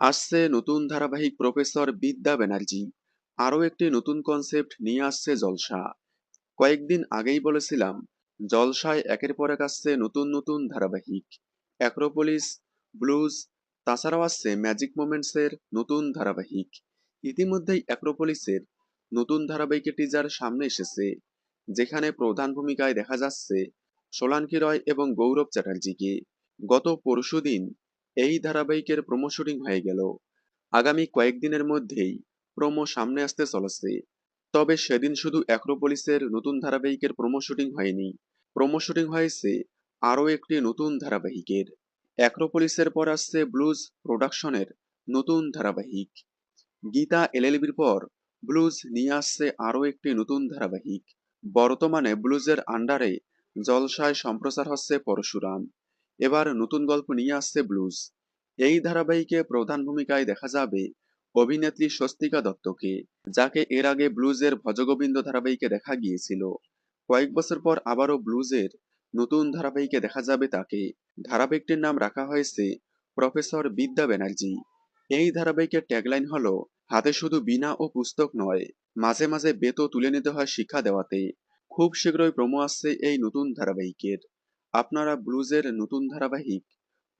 আসছে নতুন ধারাবাহিক প্রফেসর বিদ্যা ব্যানার্জি। আরও একটি নতুন কনসেপ্ট নিয়ে আসছে জলসা। কয়েকদিন আগেই বলেছিলাম, জলসায় একের পর এক আসছে নতুন নতুন ধারাবাহিক। অ্যাক্রোপলিস ব্লুজ তাছাড়াও আসছে ম্যাজিক মোমেন্টসের নতুন ধারাবাহিক। ইতিমধ্যেই অ্যাক্রোপলিসের নতুন ধারাবাহিকের টিজার সামনে এসেছে, যেখানে প্রধান ভূমিকায় দেখা যাচ্ছে সোলাঙ্কি রয় এবং গৌরব চ্যাটার্জিকে। গত পরশুদিন এই ধারাবাহিকের প্রোমো শুটিং হয়ে গেল। আগামী কয়েকদিনের মধ্যেই প্রোমো সামনে আসতে চলেছে। তবে সেদিন শুধু অ্যাক্রোপলিসের নতুন ধারাবাহিকের প্রোমো শুটিং হয়নি। প্রোমো শুটিং হয়েছে আরও একটি নতুন ধারাবাহিকের। অ্যাক্রোপলিসের পর আসছে ব্লুজ প্রোডাকশনের নতুন ধারাবাহিক। গীতা এলএলবির পর ব্লুজ নিয়ে আসছে আরও একটি নতুন ধারাবাহিক। বর্তমানে ব্লুজের আন্ডারে জলসায় সম্প্রচার হচ্ছে পরশুরাম। এবার নতুন গল্প নিয়ে আসছে ব্লুজ। এই ধারাবাহিকে প্রধান ভূমিকায় দেখা যাবে অভিনেত্রী স্বস্তিকা দত্তকে, যাকে এর আগে ব্লুজের ভজগোবিন্দ ধারাবাহিকে দেখা গিয়েছিল। কয়েক বছর পর আবারও ব্লুজের নতুন ধারাবাহিকে দেখা যাবে তাকে। ধারাবাহিকটির নাম রাখা হয়েছে প্রফেসর বিদ্যা ব্যানার্জি। এই ধারাবাহিকের ট্যাগলাইন হলো, হাতে শুধু বিনা ও পুস্তক নয়, মাঝে মাঝে বেতও তুলে নিতে হয় শিক্ষা দেওয়াতে। খুব শীঘ্রই প্রমো আসছে এই নতুন ধারাবাহিকের। আপনারা ব্লুজের নতুন ধারাবাহিক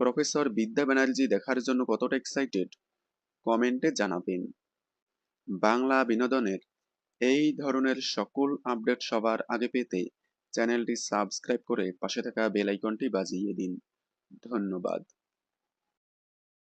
প্রফেসর বিদ্যা ব্যানার্জি দেখার জন্য কতটা এক্সাইটেড কমেন্টে জানাবেন। বাংলা বিনোদনের এই ধরনের সকল আপডেট সবার আগে পেতে চ্যানেলটি সাবস্ক্রাইব করে পাশে থাকা বেল আইকনটি বাজিয়ে দিন। ধন্যবাদ।